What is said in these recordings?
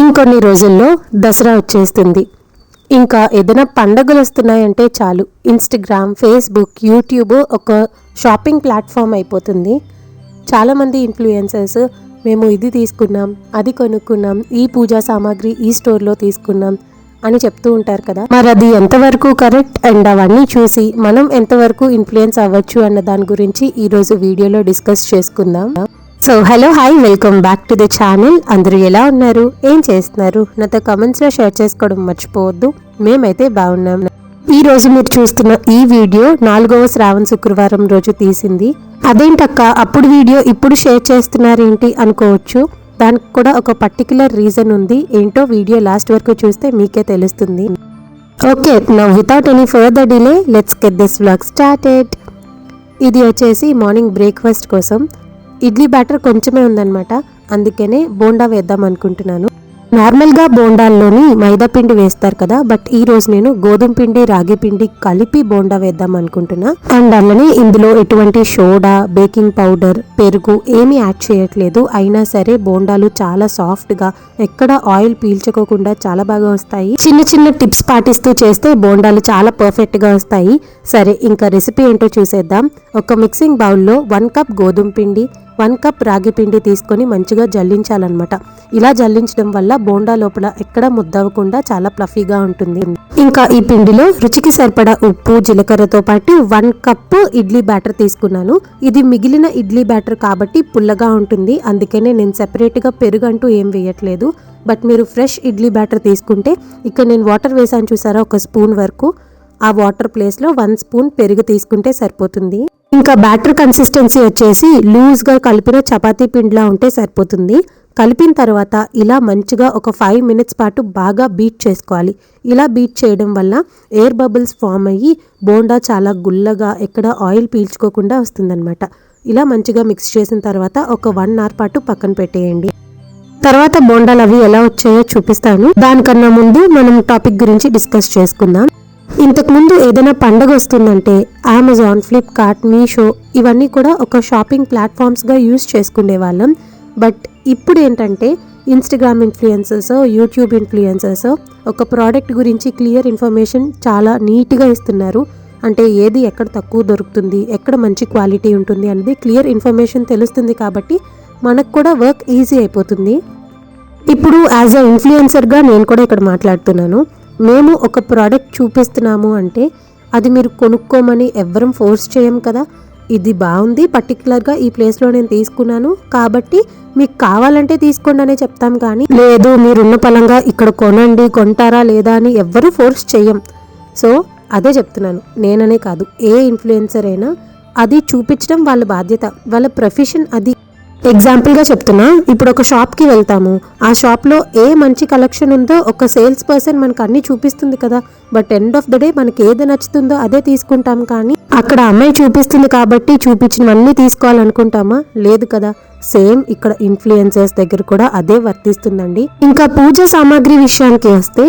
ఇంకొన్ని రోజుల్లో దసరా వచ్చేస్తుంది. ఇంకా ఏదైనా పండగలు వస్తున్నాయంటే చాలు. ఇన్స్టాగ్రామ్ ఫేస్బుక్ యూట్యూబ్ ఒక షాపింగ్ ప్లాట్ఫామ్ అయిపోతుంది. చాలామంది ఇన్ఫ్లుయెన్సర్స్ మేము ఇది తీసుకున్నాం అది కొనుక్కున్నాం ఈ పూజా సామాగ్రి ఈ స్టోర్లో తీసుకున్నాం అని చెప్తూ ఉంటారు కదా. మరి అది ఎంతవరకు కరెక్ట్ అండ్ అవన్నీ చూసి మనం ఎంతవరకు ఇన్ఫ్లుయెన్స్ అవ్వచ్చు అన్న దాని గురించి ఈరోజు వీడియోలో డిస్కస్ చేసుకుందాం. So hello hi welcome back to the channel అందరూ ఎలా ఉన్నారు? ఏం చేస్తున్నారు? నాతో కమెంట్స్లో షేర్ చేసుకోవడం మర్చిపోవద్దు. మేమైతే బాగున్నాం. ఈ రోజు మీరు చూస్తున్న ఈ వీడియో నాలుగవ శ్రావణ శుక్రవారం రోజు తీసింది. అదేంటక్క అప్పుడు వీడియో ఇప్పుడు షేర్ చేస్తున్నారేంటి అనుకోవచ్చు. దానికి కూడా ఒక పర్టికులర్ రీజన్ ఉంది. ఏంటో వీడియో లాస్ట్ వరకు చూస్తే మీకే తెలుస్తుంది. ఓకే నా without any further delay let's get this vlog started ఇది వచ్చేసి మార్నింగ్ బ్రేక్ఫాస్ట్ కోసం. ఇడ్లీ బ్యాటర్ కొంచెమే ఉందన్నమాట. అందుకనే బోండా వేద్దాం అనుకుంటున్నాను. నార్మల్గా బోండాల్లోని మైదా పిండి వేస్తారు కదా బట్ ఈ రోజు నేను గోధుమ పిండి రాగి పిండి కలిపి బోండా వేద్దాం అనుకుంటున్నా. అండ్ అలానే ఇందులో ఎటువంటి సోడా బేకింగ్ పౌడర్ పెరుగు ఏమీ యాడ్ చేయట్లేదు. అయినా సరే బోండాలు చాలా సాఫ్ట్గా ఎక్కడ ఆయిల్ పీల్చుకోకుండా చాలా బాగా వస్తాయి. చిన్న చిన్న టిప్స్ పాటిస్తూ చేస్తే బోండాలు చాలా పర్ఫెక్ట్గా వస్తాయి. సరే ఇంకా రెసిపీ ఏంటో చూసేద్దాం. ఒక మిక్సింగ్ బౌల్లో వన్ కప్ గోధుమ పిండి వన్ కప్ రాగి పిండి తీసుకొని మంచిగా జల్లించాలన్నమాట. ఇలా జల్లించడం వల్ల బోండా లోపల ఎక్కడ ముద్దవకుండా చాలా ప్లఫీగా ఉంటుంది. ఇంకా ఈ పిండిలో రుచికి సరిపడా ఉప్పు జీలకర్రతో పాటు వన్ కప్ ఇడ్లీ బ్యాటర్ తీసుకున్నాను. ఇది మిగిలిన ఇడ్లీ బ్యాటర్ కాబట్టి పుల్లగా ఉంటుంది. అందుకనే నేను సెపరేట్గా పెరుగు అంటూ ఏం వేయట్లేదు. బట్ మీరు ఫ్రెష్ ఇడ్లీ బ్యాటర్ తీసుకుంటే ఇక్కడ నేను వాటర్ వేసాను చూసారా ఒక స్పూన్ వరకు. ఆ వాటర్ ప్లేస్లో వన్ స్పూన్ పెరుగు తీసుకుంటే సరిపోతుంది. ఇంకా బ్యాటర్ కన్సిస్టెన్సీ వచ్చేసి లూజ్గా కలిపిన చపాతీ పిండిలా ఉంటే సరిపోతుంది. కలిపిన తర్వాత ఇలా మంచిగా ఒక ఫైవ్ మినిట్స్ పాటు బాగా బీట్ చేసుకోవాలి. ఇలా బీట్ చేయడం వల్ల ఎయిర్ బబుల్స్ ఫామ్ అయ్యి బోండా చాలా గుల్లగా ఎక్కడ ఆయిల్ పీల్చుకోకుండా వస్తుందన్నమాట. ఇలా మంచిగా మిక్స్ చేసిన తర్వాత ఒక వన్ అవర్ పాటు పక్కన పెట్టేయండి. తర్వాత బోండాలు అవి ఎలా వచ్చాయో చూపిస్తాను. దానికన్నా ముందు మనం టాపిక్ గురించి డిస్కస్ చేసుకుందాం. ఇంతకుముందు ఏదైనా పండగ వస్తుందంటే అమెజాన్ ఫ్లిప్కార్ట్ మీషో ఇవన్నీ కూడా ఒక షాపింగ్ ప్లాట్ఫామ్స్గా యూస్ చేసుకునే వాళ్ళం బట్ ఇప్పుడు ఏంటంటే ఇన్స్టాగ్రామ్ ఇన్ఫ్లుయెన్సర్స్ యూట్యూబ్ ఇన్ఫ్లుయెన్సర్స్ ఒక ప్రోడక్ట్ గురించి క్లియర్ ఇన్ఫర్మేషన్ చాలా నీట్గా ఇస్తున్నారు. అంటే ఏది ఎక్కడ తక్కువ దొరుకుతుంది ఎక్కడ మంచి క్వాలిటీ ఉంటుంది అనేది క్లియర్ ఇన్ఫర్మేషన్ తెలుస్తుంది కాబట్టి మనకు కూడా వర్క్ ఈజీ అయిపోతుంది. ఇప్పుడు యాజ్ అ ఇన్ఫ్లుయెన్సర్గా నేను కూడా ఇక్కడ మాట్లాడుతున్నాను. మేము ఒక ప్రోడక్ట్ చూపిస్తున్నాము అంటే అది మీరు కొనుక్కోమని ఎవ్వరం ఫోర్స్ చేయం కదా. ఇది బాగుంది పర్టికులర్గా ఈ ప్లేస్లో నేను తీసుకున్నాను. కాబట్టి మీకు కావాలంటే తీసుకోండి అనే చెప్తాం కానీ లేదు మీరున్న పలంగా ఇక్కడ కొనండి కొంటారా లేదా అని ఎవ్వరూ ఫోర్స్ చేయం. సో అదే చెప్తున్నాను. నేననే కాదు ఏ ఇన్ఫ్లుయెన్సర్ అయినా అది చూపించడం వాళ్ళ బాధ్యత. వాళ్ళ ప్రొఫెషన్ అది ఎగ్జాంపుల్గా చెప్తున్నా. ఇప్పుడు ఒక షాప్కి వెళ్తాము. ఆ షాప్లో ఏ మంచి కలెక్షన్ ఉందో ఒక సేల్స్ పర్సన్ మనకు అన్ని చూపిస్తుంది కదా. But end of the day మనకి ఏది నచ్చుతుందో అదే తీసుకుంటాం కానీ అక్కడ అమ్మాయి చూపిస్తుంది కాబట్టి చూపించినవన్నీ తీసుకోవాలనుకుంటామా? లేదు కదా. సేమ్ ఇక్కడ ఇన్ఫ్లుయెన్సర్స్ దగ్గర కూడా అదే వర్తిస్తుందండి. ఇంకా పూజ సామాగ్రి విషయానికి వస్తే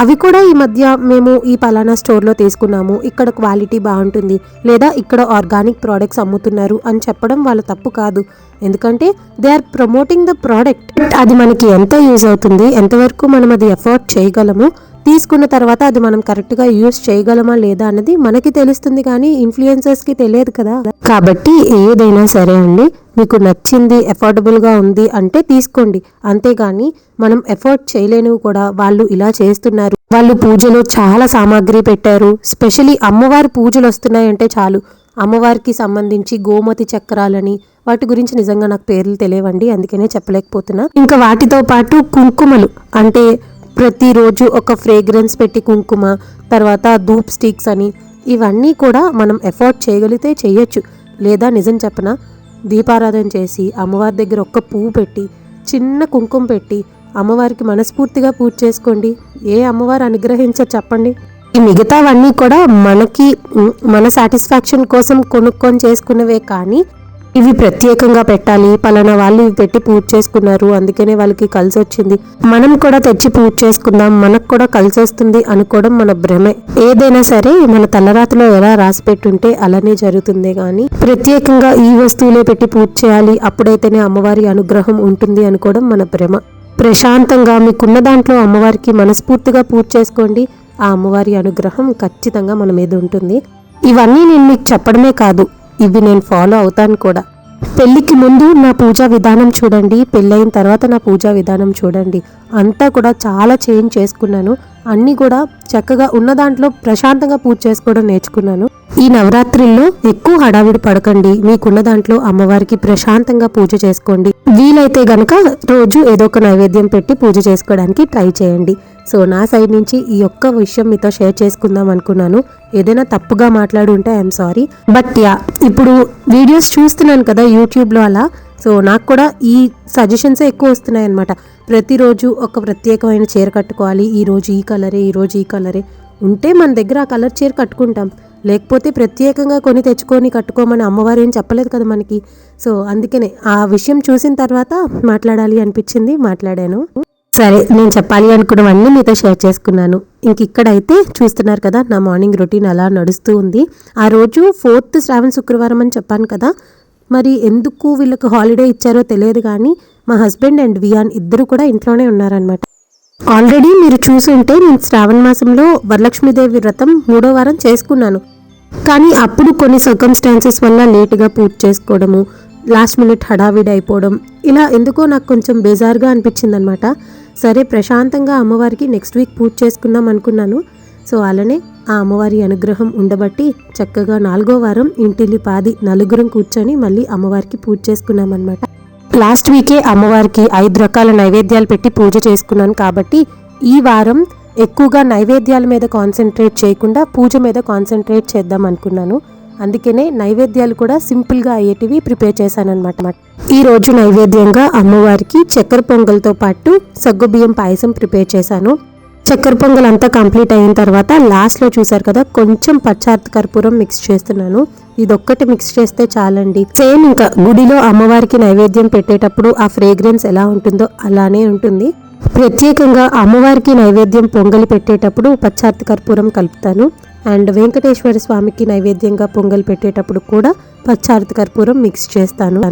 అవి కూడా ఈ మధ్య మేము ఈ పలానా స్టోర్లో తీసుకున్నాము. ఇక్కడ క్వాలిటీ బాగుంటుంది. లేదా ఇక్కడ ఆర్గానిక్ ప్రోడక్ట్స్ అమ్ముతున్నారు అని చెప్పడం వాళ్ళ తప్పు కాదు. ఎందుకంటే they are promoting the product. అది మనకి ఎంత యూజ్ అవుతుంది ఎంతవరకు మనం అది ఎఫోర్డ్ చేయగలము తీసుకున్న తర్వాత అది మనం కరెక్ట్గా యూస్ చేయగలమా లేదా అన్నది మనకి తెలుస్తుంది కానీ ఇన్ఫ్లుయెన్సర్స్కి తెలియదు కదా. కాబట్టి ఏదైనా సరే అండి మీకు నచ్చింది అఫోర్డబుల్గా ఉంది అంటే తీసుకోండి. అంతేగాని మనం ఎఫోర్డ్ చేయలేనివి కూడా వాళ్ళు ఇలా చేస్తున్నారు. వాళ్ళు పూజలో చాలా సామాగ్రి పెట్టారు. స్పెషలీ అమ్మవారి పూజలు వస్తున్నాయంటే చాలు. అమ్మవారికి సంబంధించి గోమతి చక్రాలని వాటి గురించి నిజంగా నాకు పేర్లు తెలియవండి అందుకనే చెప్పలేకపోతున్నా. ఇంకా వాటితో పాటు కుంకుమలు అంటే ప్రతిరోజు ఒక ఫ్రేగ్రెన్స్ పెట్టి కుంకుమ తర్వాత ధూప్ స్టిక్స్ అని ఇవన్నీ కూడా మనం ఎఫోర్డ్ చేయగలిగితే చేయొచ్చు. లేదా నిజం చెప్పన? దీపారాధన చేసి అమ్మవారి దగ్గర ఒక్క పువ్వు పెట్టి చిన్న కుంకుమ పెట్టి అమ్మవారికి మనస్ఫూర్తిగా పూజ చేసుకోండి. ఏ అమ్మవారు అనుగ్రహించారు చెప్పండి? ఈ మిగతావన్నీ కూడా మనకి మన సాటిస్ఫాక్షన్ కోసం కొనుక్కొని చేసుకున్నవే కానీ ఇవి ప్రత్యేకంగా పెట్టాలి. పలానా వాళ్ళు ఇవి పెట్టి పూజ చేసుకున్నారు. అందుకనే వాళ్ళకి కలిసి వచ్చింది. మనం కూడా తెచ్చి పూజ చేసుకుందాం. మనకు కూడా కలిసి వస్తుంది అనుకోవడం మన భ్రమే. ఏదైనా సరే మన తలరాతలో ఎలా రాసి పెట్టుంటే అలానే జరుగుతుంది కానీ ప్రత్యేకంగా ఈ వస్తువులే పెట్టి పూజ చేయాలి. అప్పుడైతేనే అమ్మవారి అనుగ్రహం ఉంటుంది అనుకోవడం మన భ్రమ. ప్రశాంతంగా మీకున్న దాంట్లో అమ్మవారికి మనస్ఫూర్తిగా పూజ చేసుకోండి. ఆ అమ్మవారి అనుగ్రహం ఖచ్చితంగా మన మీద ఉంటుంది. ఇవన్నీ నేను మీకు చెప్పడమే కాదు. ఇవి నేను ఫాలో అవుతాను కూడా. పెళ్ళికి ముందు నా పూజా విధానం చూడండి పెళ్ళైన తర్వాత నా పూజా విధానం చూడండి. అంతా కూడా చాలా చేంజ్ చేసుకున్నాను. అన్నీ కూడా చక్కగా ఉన్న దాంట్లో ప్రశాంతంగా పూజ చేసుకోవడం నేర్చుకున్నాను. ఈ నవరాత్రిలో ఎక్కువ హడావిడి పడకండి. మీకున్న దాంట్లో అమ్మవారికి ప్రశాంతంగా పూజ చేసుకోండి. వీలైతే గనక రోజు ఏదో ఒక నైవేద్యం పెట్టి పూజ చేసుకోవడానికి ట్రై చేయండి. సో నా సైడ్ నుంచి ఈ ఒక్క విషయం మీతో షేర్ చేసుకుందాం అనుకున్నాను. ఏదైనా తప్పుగా మాట్లాడి ఉంటే ఐఎమ్ సారీ. బట్ యా ఇప్పుడు వీడియోస్ చూస్తున్నాను కదా యూట్యూబ్లో అలా. సో నాకు కూడా ఈ సజెషన్సే ఎక్కువ వస్తున్నాయి అనమాట ప్రతిరోజు ఒక ప్రత్యేకమైన చీర కట్టుకోవాలి ఈ రోజు ఈ కలరే ఈరోజు ఈ కలరే. ఉంటే మన దగ్గర ఆ కలర్ చీర కట్టుకుంటాం. లేకపోతే ప్రత్యేకంగా కొని తెచ్చుకొని కట్టుకోమని అమ్మవారు ఏం చెప్పలేదు కదా మనకి. సో అందుకనే ఆ విషయం చూసిన తర్వాత మాట్లాడాలి అనిపించింది మాట్లాడాను. సరే నేను చెప్పాలి అనుకున్నవన్నీ మీతో షేర్ చేసుకున్నాను. ఇంక ఇక్కడైతే చూస్తున్నారు కదా నా మార్నింగ్ రొటీన్ అలా నడుస్తూ ఉంది. ఆ రోజు ఫోర్త్ శ్రావణ శుక్రవారం అని చెప్పాను కదా మరి ఎందుకు వీళ్ళకి హాలిడే ఇచ్చారో తెలియదు కానీ మా హస్బెండ్ అండ్ వియాన్ ఇద్దరు కూడా ఇంట్లోనే ఉన్నారనమాట ఆల్రెడీ మీరు చూసుంటే నేను శ్రావణ మాసంలో వరలక్ష్మీదేవి వ్రతం మూడో వారం చేసుకున్నాను. కానీ అప్పుడు కొన్ని సర్కమ్స్టాన్సెస్ వల్ల లేటుగా పూజ చేసుకోవడము లాస్ట్ మినిట్ హడావిడి అయిపోవడం ఇలా ఎందుకో నాకు కొంచెం బేజార్గా అనిపించింది అనమాట సరే ప్రశాంతంగా అమ్మవారికి నెక్స్ట్ వీక్ పూజ చేసుకుందాం అనుకున్నాను. సో అలానే ఆ అమ్మవారి అనుగ్రహం ఉండబట్టి చక్కగా నాలుగో వారం ఇంటిల్లి పాది నలుగురం కూర్చొని మళ్ళీ అమ్మవారికి పూజ చేసుకున్నాం అనమాట లాస్ట్ వీకే అమ్మవారికి ఐదు రకాల నైవేద్యాలు పెట్టి పూజ చేసుకున్నాను కాబట్టి ఈ వారం ఎక్కువగా నైవేద్యాల మీద కాన్సన్ట్రేట్ చేయకుండా పూజ మీద కాన్సన్ట్రేట్ చేద్దాం అనుకున్నాను. అందుకనే నైవేద్యాలు కూడా సింపుల్గా అయ్యేటివి ప్రిపేర్ చేశానమాట ఈ రోజు నైవేద్యంగా అమ్మవారికి చక్కెర పొంగల్తో పాటు సగ్గుబియ్యం పాయసం ప్రిపేర్ చేశాను. చక్కెర పొంగల్ అంతా కంప్లీట్ అయిన తర్వాత లాస్ట్లో చూసారు కదా కొంచెం పచ్చార్త కర్పూరం మిక్స్ చేస్తున్నాను. ఇదొక్కటి మిక్స్ చేస్తే చాలండి. సేమ్ ఇంకా గుడిలో అమ్మవారికి నైవేద్యం పెట్టేటప్పుడు ఆ ఫ్రేగ్రెన్స్ ఎలా ఉంటుందో అలానే ఉంటుంది. ప్రత్యేకంగా అమ్మవారికి నైవేద్యం పొంగలి పెట్టేటప్పుడు పచ్చార్తి కర్పూరం కలుపుతాను. అండ్ వెంకటేశ్వర స్వామికి నైవేద్యంగా పొంగల్ పెట్టేటప్పుడు కూడా పచ్చారతి కర్పూరం మిక్స్ చేస్తాను.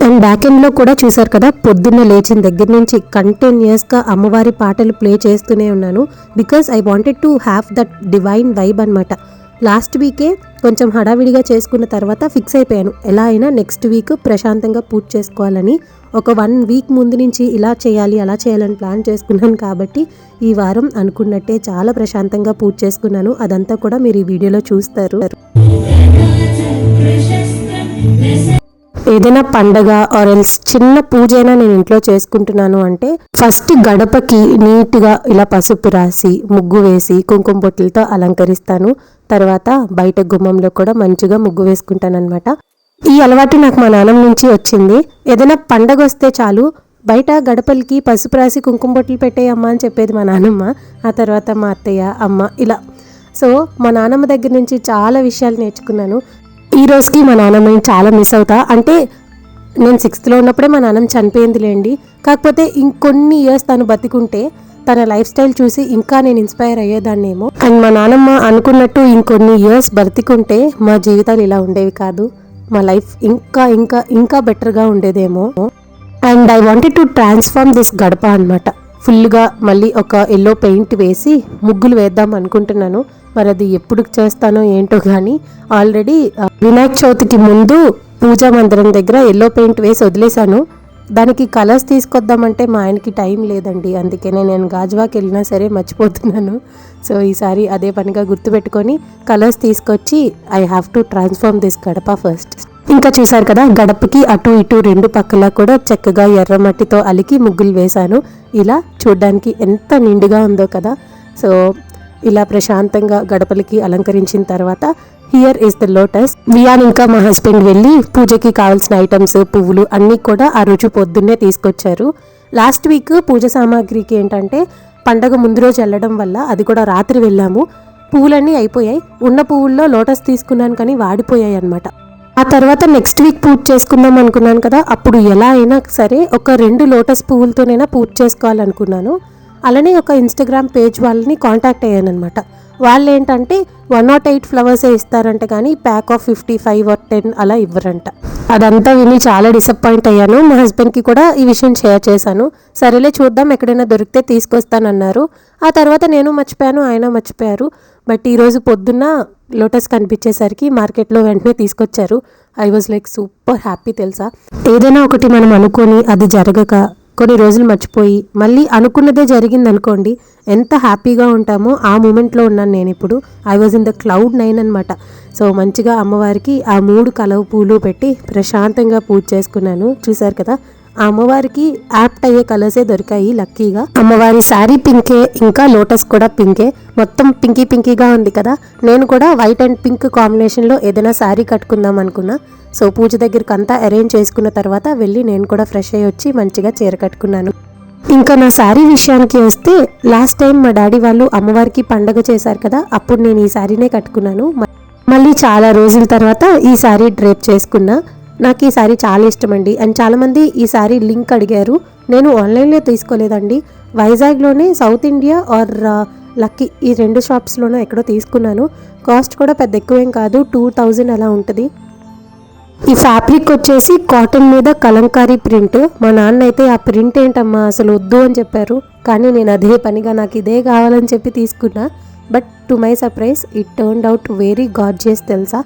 అండ్ బ్యాక్ ఎండ్లో కూడా చూసారు కదా పొద్దున్న లేచిన దగ్గర నుంచి కంటిన్యూస్గా అమ్మవారి పాటలు ప్లే చేస్తూనే ఉన్నాను. Because I wanted to have that divine vibe అనమాట లాస్ట్ వీకే కొంచెం హడావిడిగా చేసుకున్న తర్వాత ఫిక్స్ అయిపోయాను. ఎలా అయినా నెక్స్ట్ వీక్ ప్రశాంతంగా పూజ చేసుకోవాలని. ఒక వన్ వీక్ ముందు నుంచి ఇలా చేయాలి అలా చేయాలని ప్లాన్ చేసుకున్నాను కాబట్టి ఈ వారం అనుకున్నట్టే చాలా ప్రశాంతంగా పూజ చేసుకున్నాను. అదంతా కూడా మీరు ఈ వీడియోలో చూస్తారు. ఏదైనా పండగ ఆర్ ఎల్స్ చిన్న పూజ అయినా నేను ఇంట్లో చేసుకుంటున్నాను అంటే ఫస్ట్ గడపకి నీట్గా ఇలా పసుపు రాసి ముగ్గు వేసి కుంకుమ బొట్టులతో అలంకరిస్తాను. తర్వాత బయట గుమ్మంలో కూడా మంచిగా ముగ్గు వేసుకుంటాను అనమాట ఈ అలవాటు నాకు మా నాన్నమ్మ నుంచి వచ్చింది. ఏదైనా పండగ వస్తే చాలు బయట గడపలకి పసుపు రాసి కుంకుమ బొట్లు పెట్టేయమ్మా అని చెప్పేది మా నాన్నమ్మ. ఆ తర్వాత మా అత్తయ్య అమ్మ ఇలా. సో మా నాన్నమ్మ దగ్గర నుంచి చాలా విషయాలు నేర్చుకున్నాను. ఈ రోజుకి మా నాన్నమ్మని చాలా మిస్ అవుతా. అంటే నేను సిక్స్త్లో ఉన్నప్పుడే మా నాన్నమ్మ చనిపోయిందిలేండి. కాకపోతే ఇంకొన్ని ఇయర్స్ తను బతికుంటే తన లైఫ్ స్టైల్ చూసి ఇంకా నేను ఇన్స్పైర్ అయ్యేదాన్నేమో. అండ్ మా నానమ్మ అనుకున్నట్టు ఇంకొన్ని ఇయర్స్ బ్రతికుంటే మా జీవితాలు ఇలా ఉండేవి కాదు. మా లైఫ్ ఇంకా ఇంకా ఇంకా బెటర్గా ఉండేదేమో. And I wanted to transform this గడప అనమాట ఫుల్గా మళ్ళీ ఒక ఎల్లో పెయింట్ వేసి ముగ్గులు వేద్దాం అనుకుంటున్నాను. మరి అది ఎప్పుడు చేస్తానో ఏంటో కానీ ఆల్రెడీ వినాయక చవితికి ముందు పూజా మందిరం దగ్గర ఎల్లో పెయింట్ వేసి వదిలేశాను. దానికి కలర్స్ తీసుకొద్దామంటే మా ఆయనకి టైం లేదండి. అందుకనే నేను గాజువాకి వెళ్ళినా సరే మర్చిపోతున్నాను. సో ఈసారి అదే పనిగా గుర్తుపెట్టుకొని కలర్స్ తీసుకొచ్చి I have to transform this గడప ఫస్ట్. ఇంకా చూశారు కదా గడపకి అటు ఇటు రెండు పక్కల కూడా చక్కగా ఎర్రమట్టితో అలికి ముగ్గులు వేశాను. ఇలా చూడ్డానికి ఎంత నిండుగా ఉందో కదా. సో ఇలా ప్రశాంతంగా గడపలకి అలంకరించిన తర్వాత హియర్ ఇస్ ద లోటస్ వియాన్ ఇంకా మా హస్బెండ్ వెళ్ళి పూజకి కావాల్సిన ఐటమ్స్ పువ్వులు అన్నీ కూడా ఆ రోజు పొద్దున్నే తీసుకొచ్చారు. లాస్ట్ వీక్ పూజ సామాగ్రికి ఏంటంటే పండగ ముందు రోజు వెళ్ళడం వల్ల అది కూడా రాత్రి వెళ్ళాము. పువ్వులన్నీ అయిపోయాయి. ఉన్న పువ్వుల్లో లోటస్ తీసుకున్నాను కానీ వాడిపోయాయి అనమాట ఆ తర్వాత నెక్స్ట్ వీక్ పూజ చేసుకుందాం అనుకున్నాను కదా అప్పుడు ఎలా అయినా సరే ఒక రెండు లోటస్ పువ్వులతోనైనా పూజ చేసుకోవాలనుకున్నాను. అలానే ఒక ఇన్స్టాగ్రామ్ పేజ్ వాళ్ళని కాంటాక్ట్ అయ్యాను అనమాట వాళ్ళు ఏంటంటే వన్ నాట్ ఎయిట్ ఫ్లవర్సే ఇస్తారంట కానీ pack of fifty five or ten అలా ఇవ్వరంట. అదంతా విని చాలా డిసప్పాయింట్ అయ్యాను. మా హస్బెండ్కి కూడా ఈ విషయం షేర్ చేశాను. సరేలే చూద్దాం ఎక్కడైనా దొరికితే తీసుకొస్తానన్నారు. ఆ తర్వాత నేను మర్చిపోయాను ఆయన మర్చిపోయారు. బట్ ఈరోజు పొద్దున్న లోటస్ కనిపించేసరికి మార్కెట్లో వెంటనే తీసుకొచ్చారు. I was like super happy తెలుసా? ఏదైనా ఒకటి మనం అనుకొని అది జరగక కొన్ని రోజులు మర్చిపోయి మళ్ళీ అనుకున్నదే జరిగింది అనుకోండి ఎంత హ్యాపీగా ఉంటామో ఆ మూమెంట్లో ఉన్నాను నేను ఇప్పుడు. I was in the cloud nine అనమాట సో మంచిగా అమ్మవారికి ఆ మూడు కలవ పూలు పెట్టి ప్రశాంతంగా పూజ చేసుకున్నాను. చూశారు కదా? ఆ అమ్మవారికి యాప్ట్ అయ్యే కలర్సే దొరికాయి లక్కీగా. అమ్మవారి శారీ పింకే ఇంకా లోటస్ కూడా పింకే. మొత్తం పింకీ పింకీగా ఉంది కదా. నేను కూడా వైట్ అండ్ పింక్ కాంబినేషన్లో ఏదైనా శారీ కట్టుకుందాం అనుకున్నా. సో పూజ దగ్గరికి అంతా అరేంజ్ చేసుకున్న తర్వాత వెళ్ళి నేను కూడా ఫ్రెష్ అయ్యి వచ్చి మంచిగా చీర కట్టుకున్నాను. ఇంకా నా శారీ విషయానికి వస్తే లాస్ట్ టైం మా డాడీ వాళ్ళు అమ్మవారికి పండగ చేశారు కదా అప్పుడు నేను ఈ శారీనే కట్టుకున్నాను. మళ్ళీ చాలా రోజుల తర్వాత ఈ శారీ డ్రేప్ చేసుకున్నా. నాకు ఈ శారీ చాలా ఇష్టం అండి అండ్ చాలామంది ఈ శారీ లింక్ అడిగారు. నేను ఆన్లైన్లో తీసుకోలేదండి. వైజాగ్లోనే సౌత్ ఇండియా ఆర్ లక్కీ ఈ రెండు షాప్స్లోనూ ఎక్కడో తీసుకున్నాను. కాస్ట్ కూడా పెద్ద ఎక్కువేం కాదు. టూ థౌజండ్ అలా ఉంటుంది. ఈ ఫ్యాబ్రిక్ వచ్చేసి కాటన్ మీద కలంకారీ ప్రింట్. మా నాన్న అయితే ఆ ప్రింట్ ఏంటమ్మా అసలు వద్దు అని చెప్పారు. కానీ నేను అదే పనిగా నాకు ఇదే కావాలని చెప్పి తీసుకున్నా. But to my surprise it turn out very gorgeous తెలుసా?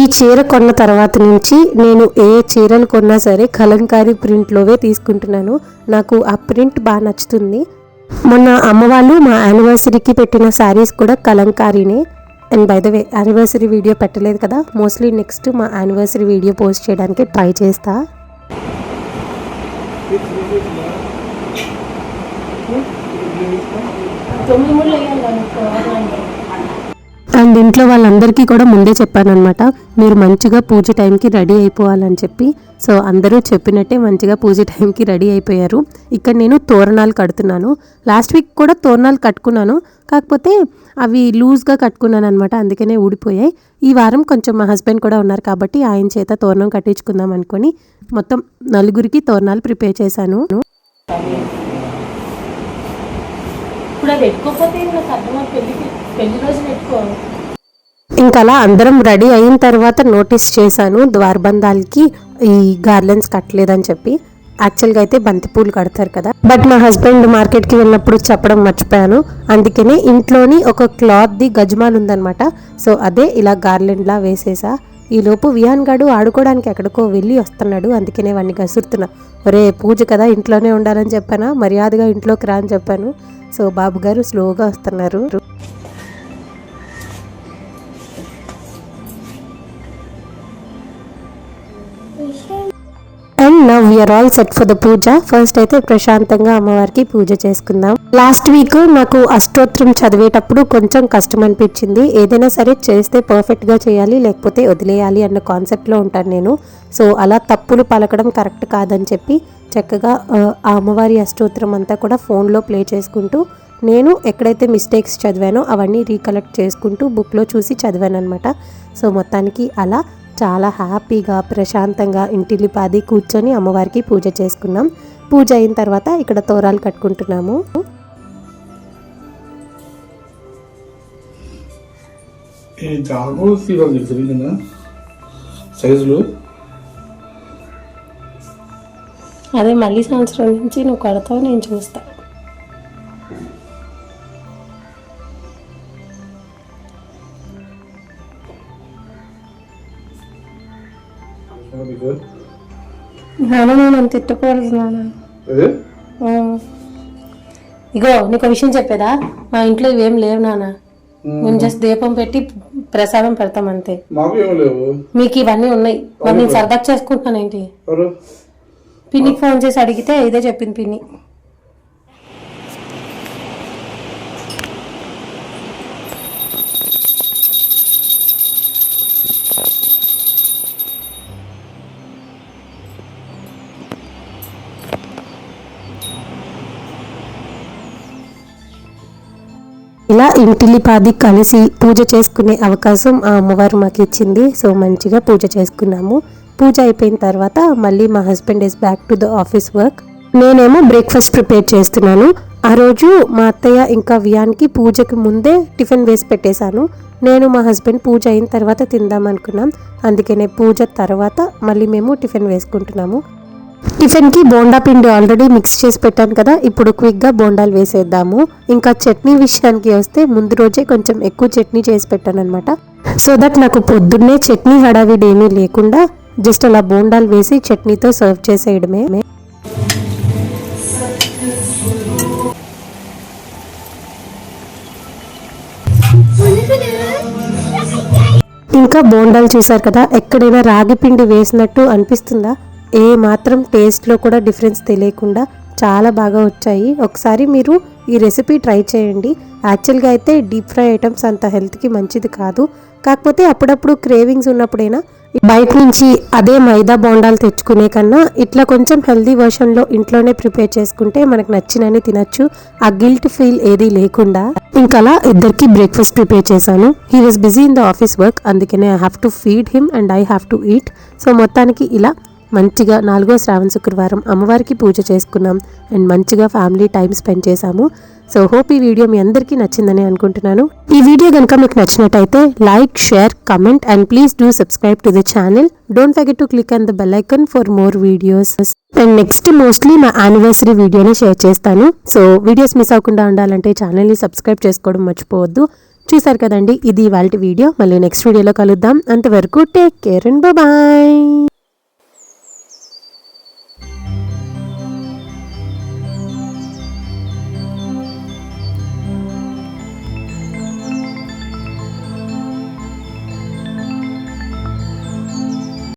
ఈ చీర కొన్న తర్వాత నుంచి నేను ఏ చీరలు కొన్నా సరే కలంకారీ ప్రింట్లోవే తీసుకుంటున్నాను. నాకు ఆ ప్రింట్ బాగా నచ్చుతుంది. మొన్న అమ్మ వాళ్ళు మా యానివర్సరీకి పెట్టిన శారీస్ కూడా కలంకారీనే. And by the way anniversary video పెట్టలేదు కదా. మోస్ట్లీ నెక్స్ట్ మా యానివర్సరీ వీడియో పోస్ట్ చేయడానికి ట్రై చేస్తా. అండ్ ఇంట్లో వాళ్ళందరికీ కూడా ముందే చెప్పాను అనమాట మీరు మంచిగా పూజ టైంకి రెడీ అయిపోవాలని చెప్పి. సో అందరూ చెప్పినట్టే మంచిగా పూజ టైంకి రెడీ అయిపోయారు. ఇక్కడ నేను తోరణాలు కడుతున్నాను. లాస్ట్ వీక్ కూడా తోరణాలు కట్టుకున్నాను. కాకపోతే అవి లూజ్గా కట్టుకున్నాను అనమాట అందుకనే ఊడిపోయాయి. ఈ వారం కొంచెం మా హస్బెండ్ కూడా ఉన్నారు కాబట్టి ఆయన చేత తోరణం కట్టించుకుందాం అనుకొని మొత్తం నలుగురికి తోరణాలు ప్రిపేర్ చేశాను. ఇప్పుడు అది పెట్టుకోకపోతే నాకు పెళ్ళికి పెళ్ళి రోజు పెట్టుకో ఇంకా అలా అందరం రెడీ అయిన తర్వాత నోటీస్ చేశాను ద్వారబంధాలకి ఈ గార్లెన్స్ కట్టలేదని చెప్పి. యాక్చువల్గా అయితే బంతిపూలు కడతారు కదా. బట్ మా హస్బెండ్ మార్కెట్కి వెళ్ళినప్పుడు చెప్పడం మర్చిపోయాను. అందుకనే ఇంట్లోని ఒక క్లాత్ది గజ్మాల్ ఉందన్నమాట. సో అదే ఇలా గార్లెండ్లా వేసేసా. ఈలోపు వియాన్ గాడు ఆడుకోవడానికి ఎక్కడికో వెళ్ళి వస్తున్నాడు. అందుకనే వాడిని గసురుతున్నా ఒరే పూజ కదా ఇంట్లోనే ఉండాలని చెప్పానా? మర్యాదగా ఇంట్లోకి రా అని చెప్పాను. సో బాబు గారు స్లోగా వస్తున్నారు. Now we're all set for the puja first అయితే ప్రశాంతంగా అమ్మవారికి పూజ చేసుకుందాం. లాస్ట్ వీక్ నాకు అష్టోత్తరం చదివేటప్పుడు కొంచెం కష్టం అనిపించింది. ఏదైనా సరే చేస్తే పర్ఫెక్ట్గా చేయాలి లేకపోతే వదిలేయాలి అన్న కాన్సెప్ట్లో ఉంటాను నేను. సో అలా తప్పులు పలకడం కరెక్ట్ కాదని చెప్పి చక్కగా ఆ, ఆ అమ్మవారి అష్టోత్తరం అంతా కూడా ఫోన్లో ప్లే చేసుకుంటూ నేను ఎక్కడైతే మిస్టేక్స్ చదివానో అవన్నీ రీకలెక్ట్ చేసుకుంటూ బుక్లో చూసి చదివాను అనమాట సో మొత్తానికి అలా చాలా హ్యాపీగా ప్రశాంతంగా ఇంటిల్లిపాది కూర్చొని అమ్మవారికి పూజ చేసుకున్నాం. పూజ అయిన తర్వాత ఇక్కడ తోరాలు కట్టుకుంటున్నాము. సైజులు? అదే మళ్ళీ సంవత్సరం నుంచి నువ్వు కడతావు నేను చూస్తా. నాన్న నేను తిట్టకూడదు నాన్న. ఇగో నీకు విషయం చెప్పేదా? మా ఇంట్లో ఇవేం లేవు నాన్న. మేము జస్ట్ దీపం పెట్టి ప్రసాదం పెడతాం అంతే. మాకు ఇవన్నీ ఉన్నాయి. మరి నేను సరదా చేసుకుంటున్నాను ఏంటి? పిన్నికి ఫోన్ చేసి అడిగితే ఇదే చెప్పింది పిన్ని. ఇలా ఇంటిల్లిపాది కలిసి పూజ చేసుకునే అవకాశం ఆ అమ్మవారు మాకు ఇచ్చింది సో మంచిగా పూజ చేసుకున్నాము. పూజ అయిపోయిన తర్వాత మళ్ళీ మా husband is back to the office work. నేనేమో బ్రేక్ఫాస్ట్ ప్రిపేర్ చేస్తున్నాను. ఆ రోజు మా అత్తయ్య ఇంకా వియాన్కి పూజకి ముందే టిఫిన్ వేసి పెట్టేశాను. నేను మా హస్బెండ్ పూజ అయిన తర్వాత తిందాం అనుకున్నాం. అందుకనే పూజ తర్వాత మళ్ళీ మేము టిఫిన్ వేసుకుంటున్నాము. టిఫిన్కి బోండా పిండి ఆల్రెడీ మిక్స్ చేసి పెట్టాను కదా ఇప్పుడు క్విక్గా బోండాలు వేసేద్దాము. ఇంకా చట్నీ విషయానికి వస్తే ముందు రోజే కొంచెం ఎక్కువ చట్నీ చేసి పెట్టాను అనమాట సో దట్ నాకు పొద్దున్నే చట్నీ హడావిడి ఏమీ లేకుండా జస్ట్ అలా బోండాలు వేసి చట్నీతో సర్వ్ చేసేయడమే. ఇంకా బోండాలు చూసారు కదా ఎక్కడైనా రాగి పిండి వేసినట్టు అనిపిస్తుందా? ఏ మాత్రం టేస్ట్లో కూడా డిఫరెన్స్ తెలియకుండా చాలా బాగా వచ్చాయి. ఒకసారి మీరు ఈ రెసిపీ ట్రై చేయండి. యాక్చువల్గా అయితే డీప్ ఫ్రై ఐటమ్స్ అంత హెల్త్కి మంచిది కాదు. కాకపోతే అప్పుడప్పుడు క్రేవింగ్స్ ఉన్నప్పుడైనా బయట నుంచి అదే మైదా బోండాలు తెచ్చుకునే కన్నా ఇట్లా కొంచెం హెల్దీ వర్షన్లో ఇంట్లోనే ప్రిపేర్ చేసుకుంటే మనకు నచ్చినని తినచ్చు. ఆ గిల్ట్ ఫీల్ ఏది లేకుండా. ఇంకా అలా ఇద్దరికి బ్రేక్ఫాస్ట్ ప్రిపేర్ చేశాను. He was busy in the office work అందుకనే I have to feed him and I have to eat so మొత్తానికి ఇలా మంచిగా నాలుగో శ్రావణ శుక్రవారం అమ్మవారికి పూజ చేసుకున్నాం అండ్ మంచిగా ఫ్యామిలీ టైం స్పెండ్ చేశాము. సో హోప్ ఈ వీడియో మీ అందరికీ నచ్చిందని అనుకుంటున్నాను. ఈ వీడియో కనుక మీకు నచ్చినట్టయితే like share comment and please do subscribe to the channel. Don't forget to click on the bell icon for more videos. And next mostly మా యానివర్సరీ వీడియోని షేర్ చేస్తాను. సో వీడియోస్ మిస్ అవ్వకుండా ఉండాలంటే ఛానల్ని సబ్స్క్రైబ్ చేసుకోవడం మర్చిపోవద్దు. చూసారు కదండి ఇది వాళ్ళ వీడియో. మళ్ళీ నెక్స్ట్ వీడియోలో కలుద్దాం. అంతవరకు టేక్ కేర్ అండ్ బాయ్